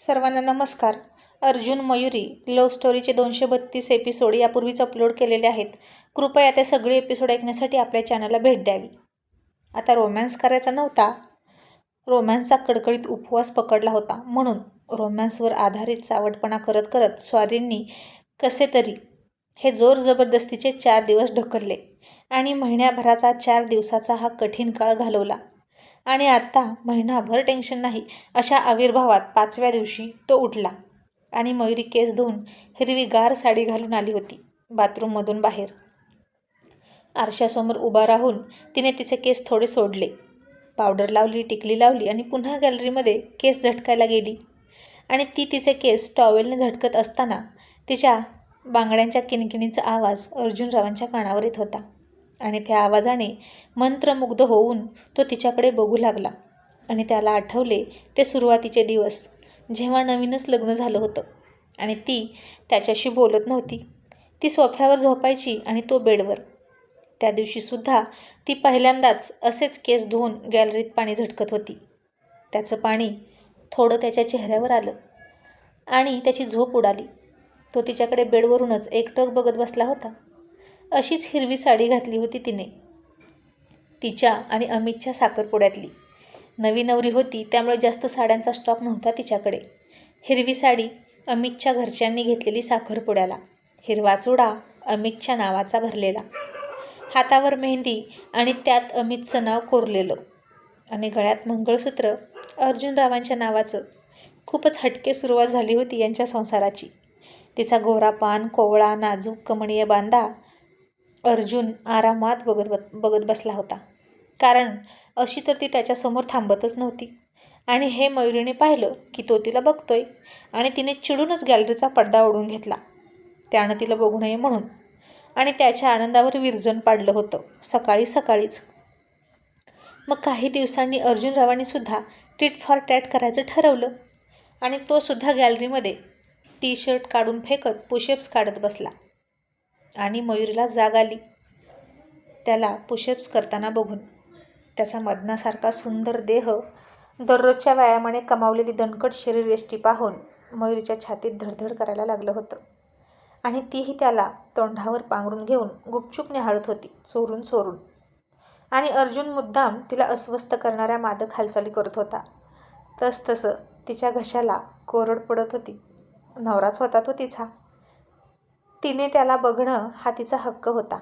सर्वांना नमस्कार. अर्जुन मयुरी लव्ह स्टोरीचे दोनशे बत्तीस एपिसोड यापूर्वीच अपलोड केलेले आहेत. कृपया ते सगळे एपिसोड ऐकण्यासाठी आपल्या चॅनलला भेट द्यावी. आता रोमॅन्स करायचा नव्हता. रोमॅन्सचा कडकडीत उपवास पकडला होता. म्हणून रोमॅन्सवर आधारित सावटपणा करत करत स्वारींनी कसे तरी हे जोर जबरदस्तीचे चार दिवस ढकलले आणि महिन्याभराचा चार दिवसाचा हा कठीण काळ घालवला. आणि आत्ता महिनाभर टेन्शन नाही अशा आविर्भावात पाचव्या दिवशी तो उठला आणि मयुरी केस धुवून हिरवीगार साडी घालून आली होती बाथरूममधून बाहेर. आरशासमोर उभा राहून तिने तिचे केस थोडे सोडले. पावडर लावली टिकली लावली आणि पुन्हा गॅलरीमध्ये केस झटकायला गेली. आणि ती तिचे केस टॉवेलने झटकत असताना तिच्या बांगड्यांच्या किणकिणीचा आवाज अर्जुनरावांच्या कानावर येत होता. आणि त्या आवाजाने मंत्रमुग्ध होऊन तो तिच्याकडे बघू लागला. आणि त्याला आठवले ते सुरुवातीचे दिवस जेव्हा नवीनच लग्न झालं होतं. आणि ती त्याच्याशी बोलत नव्हती. ती सोफ्यावर झोपायची आणि तो बेडवर. त्या दिवशीसुद्धा ती पहिल्यांदाच असेच केस धुवून गॅलरीत पाणी झटकत होती. त्याचं पाणी थोडं त्याच्या चेहऱ्यावर आलं आणि त्याची झोप उडाली. तो तिच्याकडे बेडवरूनच एकटक बघत बसला होता. अशीच हिरवी साडी घातली होती तिने. तिच्या आणि अमितच्या साखरपुड्यातली. नवी नवरी होती त्यामुळे जास्त साड्यांचा स्टॉक नव्हता तिच्याकडे. हिरवी साडी अमितच्या घरच्यांनी घेतलेली साखरपुड्याला. हिरवा चुडा अमितच्या नावाचा भरलेला. हातावर मेहंदी आणि त्यात अमितचं नाव कोरलेलं. आणि गळ्यात मंगळसूत्र अर्जुनरावांच्या नावाचं. खूपच हटके सुरुवात झाली होती यांच्या संसाराची. तिचा गोरा पान कोवळा नाजूक कमणीय बांधा अर्जुन आरामात बघत बघत बसला होता. कारण अशी तर ती त्याच्यासमोर थांबतच नव्हती. आणि हे मयुरीने पाहिलं की तो तिला बघतोय आणि तिने चिडूनच गॅलरीचा पडदा ओढून घेतला. त्यानं तिला बघू नये म्हणून. आणि त्याच्या आनंदावर विरजन पाडलं होतं सकाळी सकाळीच. मग काही दिवसांनी अर्जुनरावांनी सुद्धा टिट फॉर टॅट करायचं ठरवलं. आणि तो सुद्धा गॅलरीमध्ये टी शर्ट काढून फेकत पुशअप्स काढत बसला. आणि मयुरीला जाग आली. त्याला पुशअप्स करताना बघून. त्याचा मदनासारखा सुंदर देह दररोजच्या व्यायामाने कमावलेली दणकट शरीरयष्टी पाहून मयुरीच्या छातीत धडधड करायला लागलं होतं. आणि तीही त्याला तोंडावर पांघरून घेऊन गुपचूप निहाळत होती चोरून चोरून. आणि अर्जुन मुद्दाम तिला अस्वस्थ करणाऱ्या मादक हालचाली करत होता. तसतसं तिच्या घशाला कोरड पडत होती. नवराच होता तो तिचा. तिने त्याला बघणं हा तिचा हक्क होता.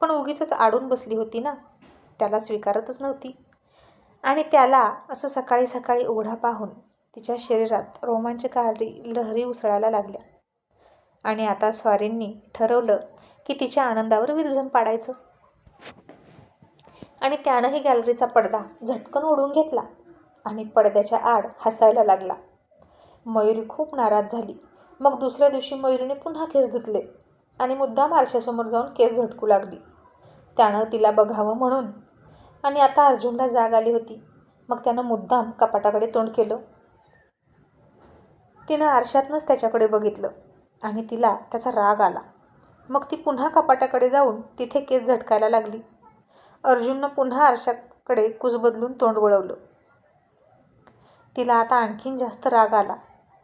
पण उगीच आडून बसली होती ना. त्याला स्वीकारतच नव्हती. आणि त्याला असं सकाळी सकाळी उघडा पाहून तिच्या शरीरात रोमांचकारी लहरी उसळायला लागल्या. आणि आता स्वारींनी ठरवलं की तिच्या आनंदावर विरजन पाडायचं. आणि त्यानंही गॅलरीचा पडदा झटकन ओढून घेतला आणि पडद्याच्या आड हसायला लागला. मयुरी खूप नाराज झाली. मग दुसऱ्या दिवशी मयुरीने पुन्हा केस धुतले आणि मुद्दाम आरशासमोर जाऊन केस झटकू लागली. त्यानं तिला बघावं म्हणून. आणि आता अर्जुनला जाग आली होती. मग त्यानं मुद्दाम कपाटाकडे तोंड केलं. तिनं आरशातनंच त्याच्याकडे बघितलं आणि तिला त्याचा राग आला. मग ती पुन्हा कपाटाकडे जाऊन तिथे केस झटकायला लागली. अर्जुननं पुन्हा आरशाकडे कुस बदलून तोंड वळवलं. तिला आता आणखीन जास्त राग आला.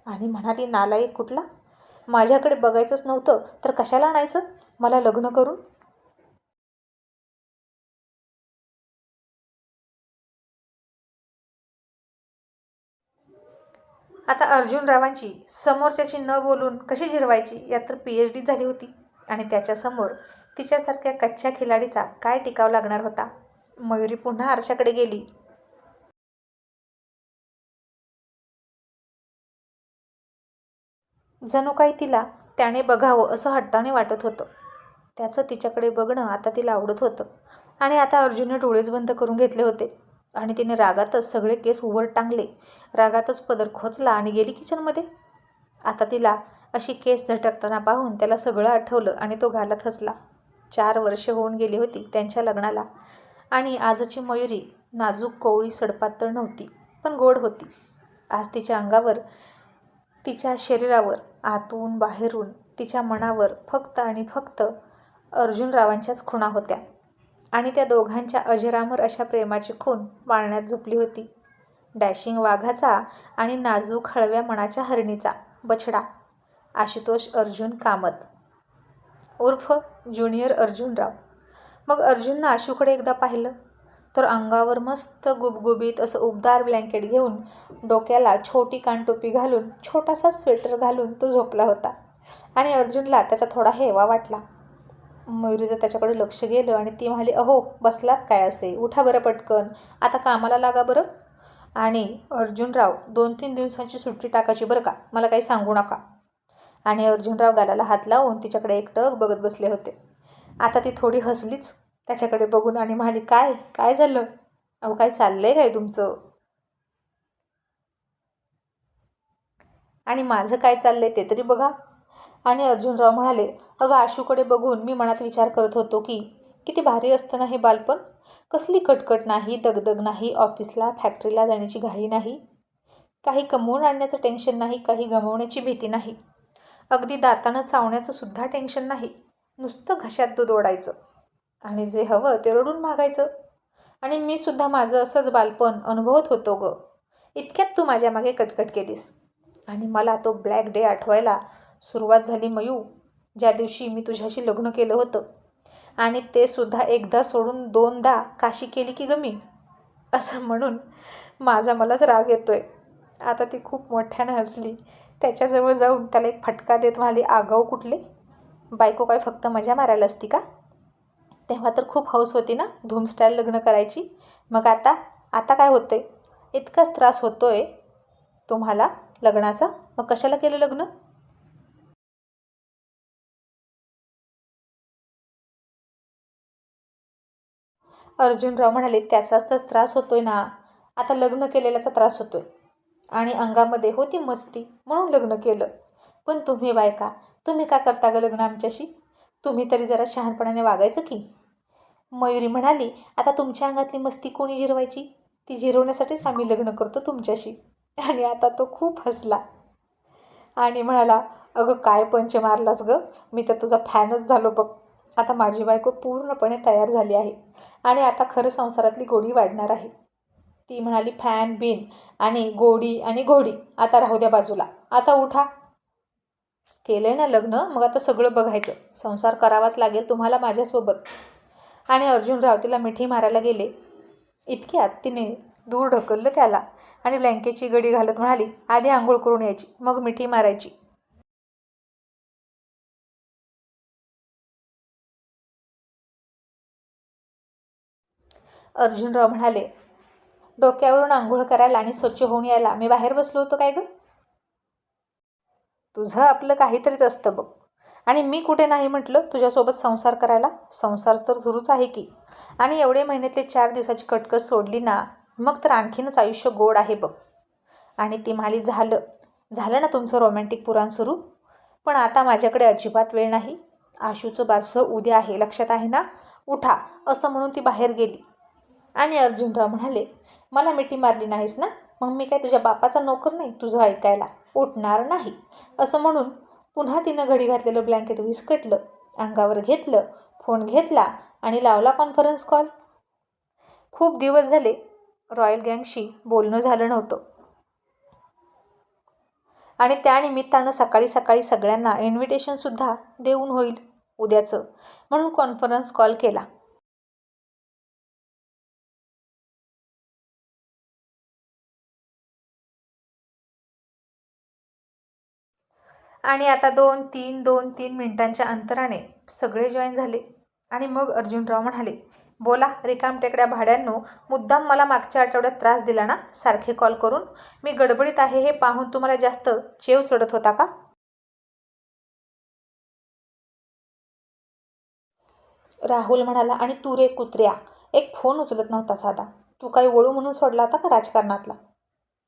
आणि म्हणाली नालायक कुठला? माझ्याकडे बघायचंच नव्हतं तर कशाला आणायचं? मला लग्न करून. आता अर्जुनरावांची समोरच्याची न बोलून कशी जिरवायची यात तर पी एच डी झाली होती. आणि त्याच्यासमोर तिच्यासारख्या कच्च्या खिलाडीचा काय टिकाव लागणार होता? मयुरी पुन्हा आरशाकडे गेली. जणू काही तिला त्याने बघावं असं हट्टाने वाटत होतं. त्याचं तिच्याकडे बघणं आता तिला आवडत होतं. आणि आता अर्जुनने डोळेच बंद करून घेतले होते. आणि तिने रागातच सगळे केस उवर टांगले. रागातच पदर खोचला आणि गेली किचनमध्ये. आता तिला अशी केस झटकताना पाहून त्याला सगळं आठवलं आणि तो घालत हसला. चार वर्षे होऊन गेली होती त्यांच्या लग्नाला. आणि आजची मयुरी नाजूक कोवळी सडपातळ नव्हती पण गोड होती. आज तिच्या अंगावर तिच्या शरीरावर आतून बाहेरून तिच्या मनावर फक्त आणि फक्त अर्जुनरावांच्याच खुणा होत्या. आणि त्या दोघांच्या अजरामर अशा प्रेमाची खूण पाळण्यात झोपली होती. डॅशिंग वाघाचा आणि नाजूक हळव्या मनाच्या हरणीचा बछडा. आशुतोष अर्जुन कामत. उर्फ ज्युनियर अर्जुनराव. मग अर्जुननं आशूकडे एकदा पाहिलं. तर अंगावर मस्त गुबगुबीत असं उबदार ब्लँकेट घेऊन डोक्याला छोटी कानटोपी घालून छोटासा स्वेटर घालून तो झोपला होता. आणि अर्जुनला त्याचा थोडा हेवा वाटला. मयुरीचं त्याच्याकडे लक्ष गेलं आणि ती म्हणाली अहो बसलात काय असे? उठा बरं पटकन. आता कामाला लागा बरं. आणि अर्जुनराव दोन तीन दिवसांची सुट्टी टाकायची बरं का? मला काही सांगू नका. आणि अर्जुनराव गालाला हात लावून तिच्याकडे एकटक बघत बसले होते. आता ती थोडी हसलीच. त्याच्याकडे बघून आणि म्हणाली काय? काय झालं? अहो काय चाललंय काय तुमचं? आणि माझं काय चाललंय ते तरी बघा. आणि अर्जुनराव म्हणाले अगं आशूकडे बघून मी मनात विचार करत होतो की किती भारी असतं ना हे बालपण? कसली कटकट नाही दगदग नाही ऑफिसला फॅक्टरीला जाण्याची घाई नाही. काही कमवून आणण्याचं टेन्शन नाही काही गमवण्याची भीती नाही. अगदी दातानं चावण्याचं सुद्धा टेन्शन नाही. नुसतं घशात दूध ओढायचं. आणि जे हवं ते रडून मागायचं. आणि मी सुद्धा माझं असंच बालपण अनुभवत होतो ग. इतक्यात तू माझ्या मागे कटकट केलीस. आणि मला तो ब्लॅक डे आठवायला सुरुवात झाली मयू ज्या दिवशी मी तुझ्याशी लग्न केलं होतं. आणि ते सुद्धा एकदा सोडून दोनदा काशी केली की गमी असं म्हणून माझा मलाच राग येतोय. आता ती खूप मोठ्यानं हसली. त्याच्याजवळ जाऊन त्याला एक फटका देत म्हणाली आगाऊ कुठले? बायको काय फक्त मजा मारायला असती का? तेव्हा तर खूप हौस होती ना धूम स्टाईल लग्न करायची. मग आता आता काय होतं आहे इतकाच त्रास होतो आहे तुम्हाला लग्नाचा? मग कशाला केलं लग्न? अर्जुनराव म्हणाले त्याचाच तर त्रास होतोय ना. आता लग्न केलेल्याचा त्रास होतोय. आणि अंगामध्ये होती मस्ती म्हणून लग्न केलं. पण तुम्ही बायका तुम्ही का करता ग लग्न आमच्याशी? तुम्ही तरी जरा शहाणपणाने वागायचं की मयुरी म्हणाली आता तुमच्या अंगातली मस्ती कोणी जिरवायची? ती जिरवण्यासाठीच आम्ही लग्न करतो तुमच्याशी. आणि आता तो खूप हसला. आणि म्हणाला अगं काय पंच मारलास गं? मी तर तुझा फॅनच झालो बघ. आता माझी बायको पूर्णपणे तयार झाली आहे आणि आता खरं संसारातली गोडी वाढणार आहे. ती म्हणाली फॅन बिन आणि गोडी आणि घोडी आता राहू द्या बाजूला. आता उठा. केलं आहे ना लग्न मग आता सगळं बघायचं. संसार करावाच लागेल तुम्हाला माझ्यासोबत. आणि अर्जुनराव तिला मिठी मारायला गेले. इतक्यात तिने दूर ढकललं त्याला आणि ब्लँकेटची गडी घालत म्हणाली आधी आंघोळ करून यायची मग मिठी मारायची. अर्जुनराव म्हणाले डोक्यावरून आंघोळ करायला आणि स्वच्छ होऊन यायला मी बाहेर बसलो होतो काय गं? तुझं आपलं काहीतरीच असतं बघ. आणि मी कुठे नाही म्हटलं तुझ्यासोबत संसार करायला? संसार तर सुरूच आहे की. आणि एवढे महिन्यातले चार दिवसाची कटकट सोडली ना मग तर आणखीनच आयुष्य गोड आहे बघ. आणि ती म्हणाली झालं. झालं ना तुमचं रोमॅन्टिक पुराण सुरू? पण आता माझ्याकडे अजिबात वेळ नाही. आशूचं बारसं उद्या आहे लक्षात आहे ना? उठा असं म्हणून ती बाहेर गेली. आणि अर्जुनराव म्हणाले मला मिठी मारली नाहीस ना? मग मी काय तुझ्या बापाचा नोकर नाही? तुझं ऐकायला. उठणार नाही. असं म्हणून पुन्हा तिनं घडी घातलेलं ब्लँकेट विस्कटलं अंगावर घेतलं फोन घेतला आणि लावला कॉन्फरन्स कॉल. खूप दिवस झाले रॉयल गँगशी बोलणं झालं नव्हतं. आणि त्यानिमित्तानं सकाळी सकाळी सगळ्यांना इन्व्हिटेशनसुद्धा देऊन होईल उद्याचं म्हणून कॉन्फरन्स कॉल केला. आणि आता दोन तीन दोन तीन मिनिटांच्या अंतराने सगळे जॉईन झाले. आणि मग अर्जुनराव म्हणाले बोला रिकाम टेकड्या भाड्यांनो मुद्दाम मला मागच्या आठवड्यात त्रास दिला ना सारखे कॉल करून? मी गडबडीत आहे हे पाहून तुम्हाला जास्त चेव चढत होता का? राहुल म्हणाला आणि तू रे कुत्र्या एक फोन उचलत नव्हता साधा. तू काही वळू म्हणून सोडला होता का राजकारणातला?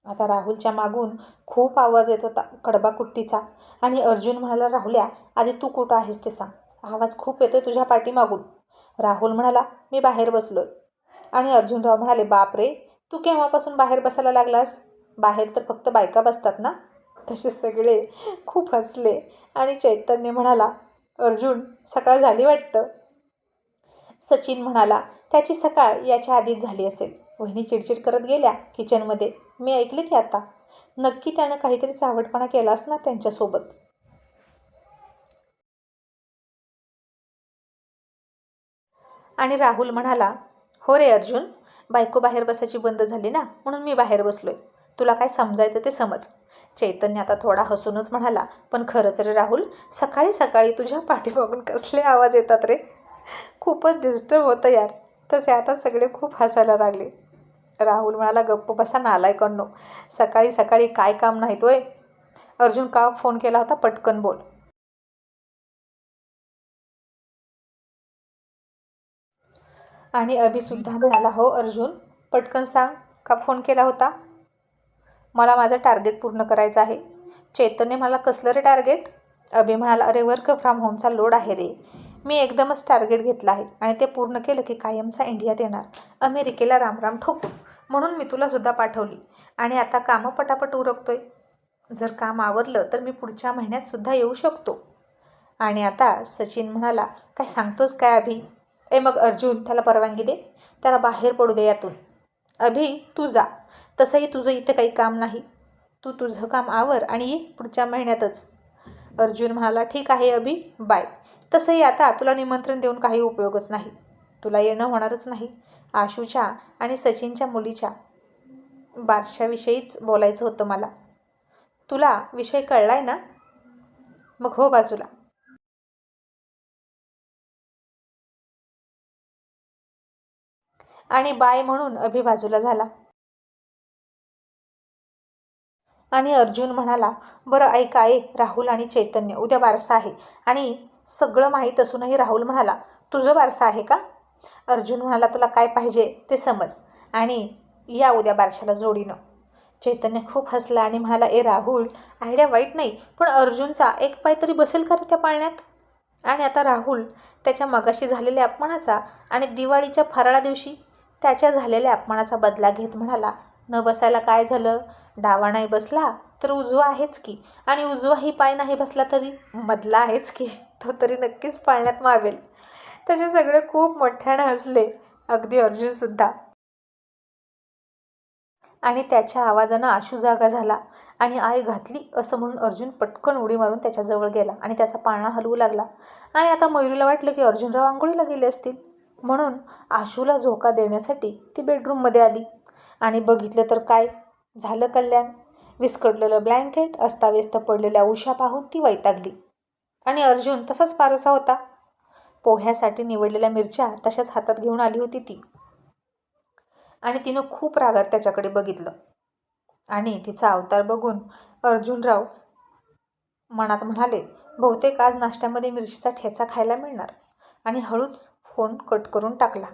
आता राहुलच्या मागून खूप आवाज येत होता कडबाकुट्टीचा. आणि अर्जुन म्हणाला राहुल्या आधी तू कुठं आहेस ते सांग. आवाज खूप येतोय तुझ्या पाठीमागून. राहुल म्हणाला मी बाहेर बसलोय. आणि अर्जुनराव म्हणाले बाप रे तू केव्हापासून बाहेर बसायला लागलास? बाहेर तर फक्त बायका बसतात ना? तसे सगळे खूप हसले. आणि चैतन्य म्हणाला अर्जुन सकाळ झाली वाटतं. सचिन म्हणाला त्याची सकाळ याच्या आधीच झाली असेल. वहिनी चिडचिड करत गेल्या किचनमध्ये मी ऐकले की आता. नक्की त्यानं काहीतरी चावटपणा केलास ना त्यांच्यासोबत. आणि राहुल म्हणाला हो रे अर्जुन बायको बाहेर बसायची बंद झाली ना म्हणून मी बाहेर बसलोय. तुला काय समजायचं ते समज. चैतन्य आता थोडा हसूनच म्हणाला पण खरंच रे राहुल सकाळी सकाळी तुझ्या पाठीमागून कसले आवाज येतात रे. खूपच डिस्टर्ब होतं यार. तसे आता सगळे खूप हसायला लागले. राहुल म्हणाला गप्प बसा नालाय करणो सकाळी सकाळी काय काम नाही तोय अर्जुन का फोन केला होता? पटकन बोल. आणि अभिसुद्धा म्हणाला हो अर्जुन पटकन सांग का फोन केला होता? मला माझं टार्गेट पूर्ण करायचं आहे. चैतन्य मला कसलं रे टार्गेट? अभि म्हणाला अरे वर्क फ्रॉम होमचा लोड आहे रे. मी एकदमच टार्गेट घेतलं आहे आणि ते पूर्ण केलं की कायमचा इंडियात येणार. अमेरिकेला रामराम ठोकू म्हणून मी तुलासुद्धा पाठवली. आणि आता कामं पटापट उरकतोय. जर काम आवरलं तर मी पुढच्या महिन्यातसुद्धा येऊ शकतो. आणि आता सचिन म्हणाला काय सांगतोस काय अभि? ए मग अर्जुन त्याला परवानगी दे. त्याला बाहेर पडू दे यातून. अभि तू जा. तसंही तुझं इथं काही काम नाही. तू तुझं काम आवर आणि ये पुढच्या महिन्यातच. अर्जुन म्हणाला ठीक आहे अभि बाय. तसंही आता तुला निमंत्रण देऊन काही उपयोगच नाही. तुला येणं होणारच नाही. आशूच्या आणि सचिनच्या मुलीच्या. बारशाविषयीच बोलायचं होतं मला. तुला विषय कळलाय ना? मग हो बाजूला. आणि बाय म्हणून अभि बाजूला झाला. आणि अर्जुन म्हणाला बरं ऐका आहे राहुल आणि चैतन्य उद्या बारसा आहे आणि सगळं माहीत असूनही राहुल म्हणाला तुझं बारसा आहे का? अर्जुन म्हणाला तुला काय पाहिजे ते समज. आणि या उद्या बारशाला जोडीनं. चैतन्य खूप हसला आणि म्हणाला ए राहुल आयडिया वाईट नाही पण अर्जुनचा एक पाय तरी बसेल का रे त्या पाळण्यात? आणि आता राहुल त्याच्या मगाशी झालेल्या अपमानाचा आणि दिवाळीच्या फराळा दिवशी त्याच्या झालेल्या अपमानाचा बदला घेत म्हणाला न बसायला काय झालं? डावा नाही बसला तर उजवा आहेच की? आणि उजवाही पाय नाही बसला तरी? मधला आहेच की तो तरी नक्कीच पाळण्यात मावेल. तसे सगळे खूप मोठ्यानं हसले. अगदी अर्जुनसुद्धा आणि त्याच्या आवाजानं आशू जागा झाला. आणि आय घातली असं म्हणून अर्जुन पटकन उडी मारून त्याच्याजवळ गेला आणि त्याचा पाळणा हलवू लागला. आणि आता मयुरीला वाटलं की अर्जुनराव आंघोळीला गेले असतील. म्हणून आशूला झोका देण्यासाठी ती बेडरूममध्ये आली. आणि बघितलं तर काय? झालं कल्याण. विस्कटलेलं ब्लँकेट अस्ताव्यस्त पडलेल्या उशा पाहून ती वैतागली. आणि अर्जुन तसाच फारसा होता. पोह्यासाठी निवडलेल्या मिरच्या तशाच हातात घेऊन आली होती ती. आणि तिनं खूप रागात त्याच्याकडे बघितलं. आणि तिचा अवतार बघून अर्जुनराव मनात म्हणाले बहुतेक आज नाश्त्यामध्ये मिरचीचा ठेचा खायला मिळणार. आणि हळूच फोन कट करून टाकला.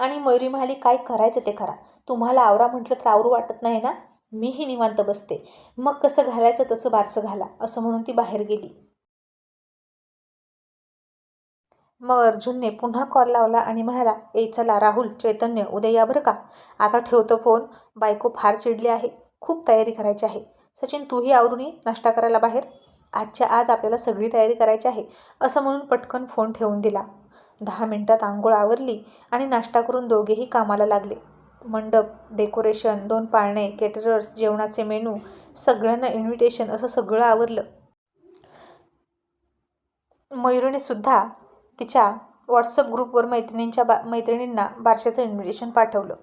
आणि मयुरी म्हणाली काय करायचं ते करा. तुम्हाला आवरा म्हटलं तर आवरू वाटत नाही ना? मीही निवांत बसते. मग कसं घालायचं तसं बारसं घाला असं म्हणून ती बाहेर गेली. मग अर्जुनने पुन्हा कॉल लावला आणि म्हणाला ए चला राहुल चैतन्य उद्या या बरं का? आता ठेवतो फोन. बायको फार चिडली आहे. खूप तयारी करायची आहे. सचिन तूही आवरून ये नाश्ता करायला बाहेर. आजच्या आज आपल्याला सगळी तयारी करायची आहे. असं म्हणून पटकन फोन ठेवून दिला. दहा मिनटात आंघोळ आवरली आणि नाश्ता करून दोघेही कामाला लागले. मंडप डेकोरेशन दोन पाळणे केटरर्स जेवणाचे मेनू सगळ्यांना इन्व्हिटेशन असं सगळं आवरलं. मयुरीने सुद्धा तिच्या व्हॉट्सअप ग्रुपवर मैत्रिणींच्या बा मैत्रिणींना बारशाचं इन्व्हिटेशन पाठवलं.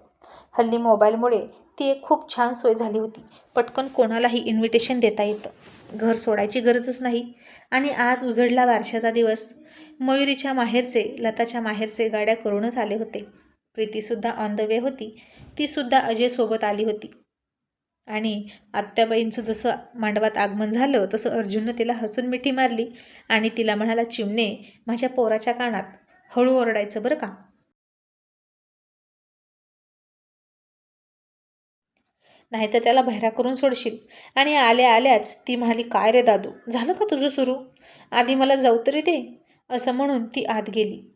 हल्ली मोबाईलमुळे ती एक खूप छान सोय झाली होती. पटकन कोणालाही इन्व्हिटेशन देता येतं. घर सोडायची गरजच नाही. आणि आज उजडला बारशाचा दिवस. मयुरीच्या माहेरचे लताच्या माहेरचे गाड्या करूनच आले होते. प्रीतीसुद्धा ऑन द वे होती. तीसुद्धा अजयसोबत आली होती. आणि आत्याबाईंचं जसं मांडवात आगमन झालं तसं अर्जुननं तिला हसून मिठी मारली आणि तिला म्हणाला चिमणे माझ्या पोराच्या कानात हळू ओरडायचं बरं का? नाहीतर त्याला बहिरा करून सोडशील. आणि आल्या आल्याच ती म्हणाली काय रे दादू झालं का तुझं सुरू? आधी मला जाऊ तरी दे. असं म्हणून ती आत गेली.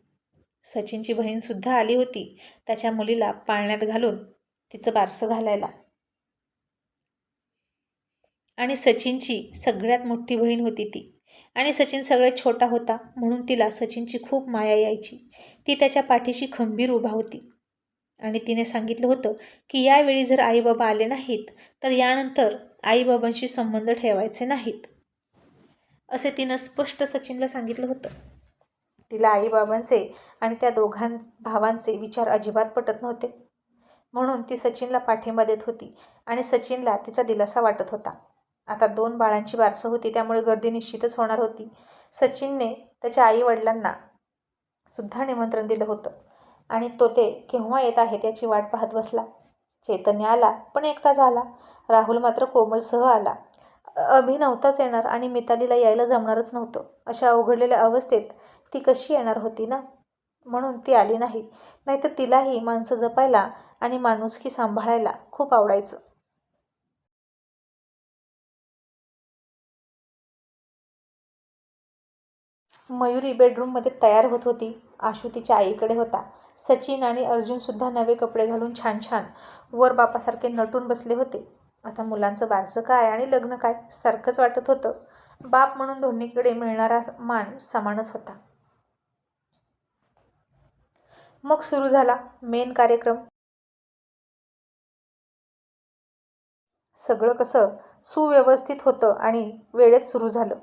सचिनची बहीणसुद्धा आली होती त्याच्या मुलीला पाळण्यात घालून तिचं बारसं घालायला. आणि सचिनची सगळ्यात मोठी बहीण होती ती. आणि सचिन सगळ्यात छोटा होता म्हणून तिला सचिनची खूप माया यायची. ती त्याच्या पाठीशी खंबीर उभा होती. आणि तिने सांगितलं होतं की यावेळी जर आईबाबा आले नाहीत तर यानंतर आईबाबांशी संबंध ठेवायचे नाहीत. असे तिनं स्पष्ट सचिनला सांगितलं होतं. तिला आईबाबांचे आणि त्या दोघां भावांचे विचार अजिबात पटत नव्हते. म्हणून ती सचिनला पाठिंबा देत होती आणि सचिनला तिचा दिलासा वाटत होता. आता दोन बाळांची वारसं होती त्यामुळे गर्दी निश्चितच होणार होती. सचिनने त्याच्या आईवडिलांना सुद्धा निमंत्रण दिलं होतं आणि तो ते केव्हा येत आहेत याची वाट पाहत बसला. चैतन्य आला पण एकटाच आला. राहुल मात्र कोमलसह आला. अभि नव्हताच येणार आणि मितालीला यायला जमणारच नव्हतं. अशा अवघडलेल्या अवस्थेत ती कशी येणार होती ना? म्हणून ती आली नाही. नाहीतर तिलाही माणसं जपायला आणि माणुसकी सांभाळायला खूप आवडायचं. मयुरी बेडरूममध्ये तयार होत होती. आशू तिच्या आईकडे होता. सचिन आणि अर्जुनसुद्धा नवे कपडे घालून छान छान वर बापासारखे नटून बसले होते. आता मुलांचं बारसं काय आणि लग्न काय सारखंच वाटत होतं. बाप म्हणून दोन्हीकडे मिळणारा मान समानच होता. मग सुरू झाला मेन कार्यक्रम. सगळं कसं सुव्यवस्थित होतं आणि वेळेत सुरू झालं.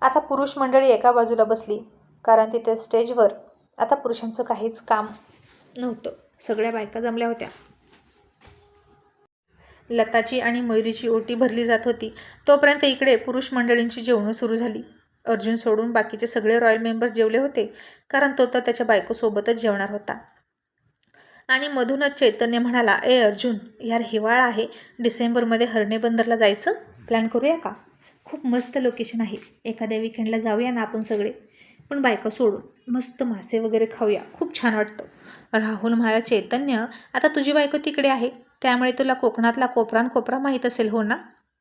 आता पुरुष मंडळी एका बाजूला बसली कारण तिथे स्टेजवर आता पुरुषांचं काहीच काम नव्हतं. सगळ्या बायका जमल्या होत्या. लताची आणि मयुरीची ओटी भरली जात होती. तोपर्यंत इकडे पुरुष मंडळींची जेवणं सुरू झाली. अर्जुन सोडून बाकीचे सगळे रॉयल मेंबर जेवले होते कारण तो तर त्याच्या बायकोसोबतच जेवणार होता. आणि मधूनच चैतन्य म्हणाला ए अर्जुन यार हिवाळा आहे डिसेंबरमध्ये हरणे बंदरला जायचं? प्लॅन करूया का? खूप मस्त लोकेशन आहे एखाद्या विकेंडला जाऊया ना आपण सगळे. पण बायका सोडून मस्त मासे वगैरे खाऊया खूप छान वाटतं. राहुल म्हणाला चैतन्य आता तुझी बायको तिकडे आहे त्यामुळे तुला कोकणातला कोपरान कोपरा माहीत असेल हो ना?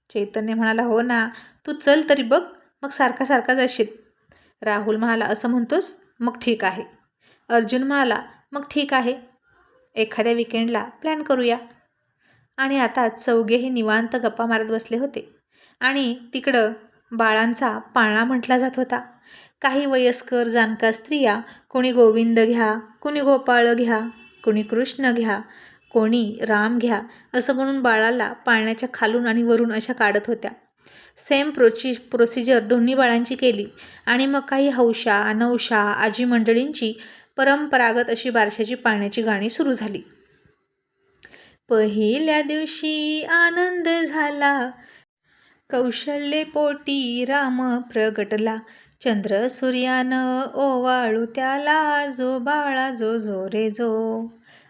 चैतन्य म्हणाला हो ना तू चल तरी बघ मग सारखा सारखा जाशील. राहुल म्हणाला असं म्हणतोस? मग ठीक आहे. अर्जुन म्हणाला मग ठीक आहे. एखाद्या विकेंडला प्लॅन करूया. आणि आता चौघेही निवांत गप्पा मारत बसले होते. आणि तिकडं बाळांचा पाळणा म्हटला जात होता. काही वयस्कर जाणकार स्त्रिया कोणी गोविंद घ्या कोणी गोपाळ घ्या कोणी कृष्ण घ्या कोणी राम घ्या असं म्हणून बाळाला पाळण्याच्या खालून आणि वरून अशा काढत होत्या. सेम प्रोची प्रोसिजर दोन्ही बाळांची केली. आणि मग काही हौशा नवशा आजी मंडळींची परंपरागत अशी बारशाची पाळण्याची गाणी सुरू झाली. पहिल्या दिवशी आनंद झाला. कौशल्ये पोटी राम प्रगटला. चंद्र सूर्यानं ओवाळू त्याला. जो बाळा जो जो रे जो.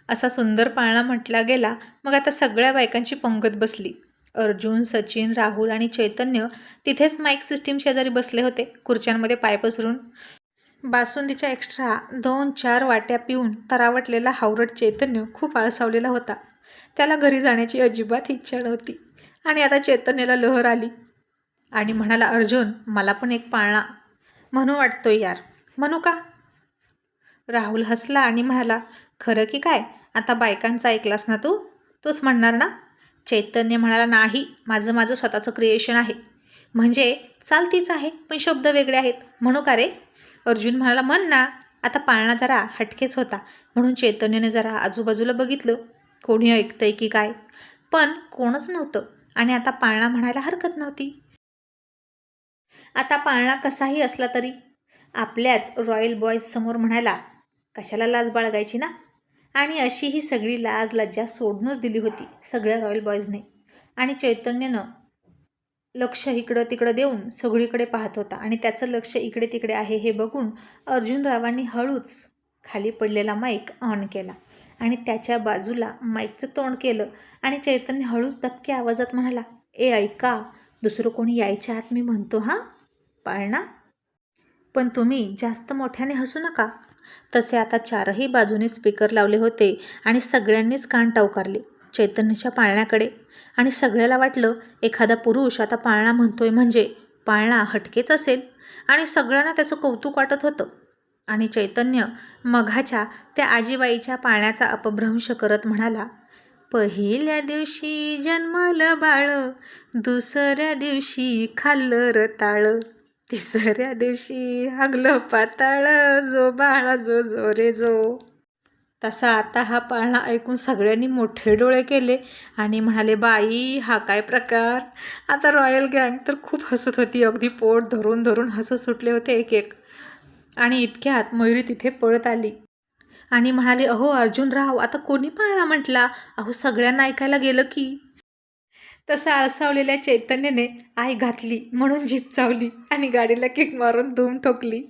असा सुंदर पाळणा म्हटला गेला. मग आता सगळ्या बायकांची पंगत बसली. अर्जुन सचिन राहुल आणि चैतन्य तिथेच माईक सिस्टीम शेजारी बसले होते खुर्च्यांमध्ये पाय पसरून. बासुंदीच्या एक्स्ट्रा दोन चार वाट्या पिऊन तरावटलेला हावरट चैतन्य खूप आळसावलेला होता. त्याला घरी जाण्याची अजिबात इच्छा नव्हती. आणि आता चैतन्याला लहर आली. आणि म्हणाला अर्जुन मला पण एक पाळणा. म्हणू वाटतो यार. म्हणू का? राहुल हसला आणि म्हणाला खरं की काय? आता बायकांचा ऐकलास ना तू? तूच म्हणणार ना? चैतन्य म्हणाला नाही माझं माझं स्वतःचं क्रिएशन आहे. म्हणजे चालतीच आहे पण शब्द वेगळे आहेत. म्हणू का रे? अर्जुन म्हणाला म्हण ना आता पाळणा जरा हटकेच होता. म्हणून चैतन्याने जरा आजूबाजूला बघितलं. कोणी ऐकतंय की काय? पण कोणच नव्हतं. आणि आता पाळणा म्हणायला हरकत नव्हती. आता पाळणा कसाही असला तरी आपल्याच रॉयल बॉईज समोर म्हणायला कशाला लाज बाळगायची ना? आणि अशी ही सगळी लाज लज्जा सोडूनच दिली होती सगळ्या रॉयल बॉयजने. आणि चैतन्यनं लक्ष इकडं तिकडं देऊन सगळीकडे पाहत होता. आणि त्याचं लक्ष इकडे तिकडे आहे हे बघून अर्जुनरावांनी हळूच खाली पडलेला माईक ऑन केला. आणि त्याच्या बाजूला माईकचं तोंड केलं. आणि चैतन्य हळूच दबक्या आवाजात म्हणाला ए ऐका दुसरं कोणी यायच्या आत मी म्हणतो हां? पाळणा? पण तुम्ही जास्त मोठ्याने हसू नका. तसे आता चारही बाजूने स्पीकर लावले होते आणि सगळ्यांनीच कान टावकारले. चैतन्याच्या पाळण्याकडे. आणि सगळ्याला वाटलं एखादा पुरुष आता पाळणा म्हणतोय म्हणजे पाळणा हटकेच असेल. आणि सगळ्यांना त्याचं कौतुक वाटत होतं. आणि चैतन्य मघाच्या त्या आजीबाईच्या पाळण्याचा अपभ्रंश करत म्हणाला पहिल्या दिवशी जन्मलं बाळ दुसऱ्या दिवशी खाल्लं रताळ. तिसऱ्या दिवशी हगलं पाताळ जो बाळा जो जो रे जो. तसा आता हा पाळणा ऐकून सगळ्यांनी मोठे डोळे केले आणि म्हणाले बाई हा काय प्रकार? आता रॉयल गँग तर खूप हसत होती. अगदी पोट धरून धरून हसत सुटले होते एक एक आणि इतक्यात मयुरी तिथे पळत आली. आणि म्हणाली अहो अर्जुन राव आता कोणी पाळणा म्हटला? अहो सगळ्यांना ऐकायला गेलं की तसं आळसावलेल्या चैतन्याने आई घातली म्हणून जीप चावली आणि गाडीला किक मारून धूम ठोकली.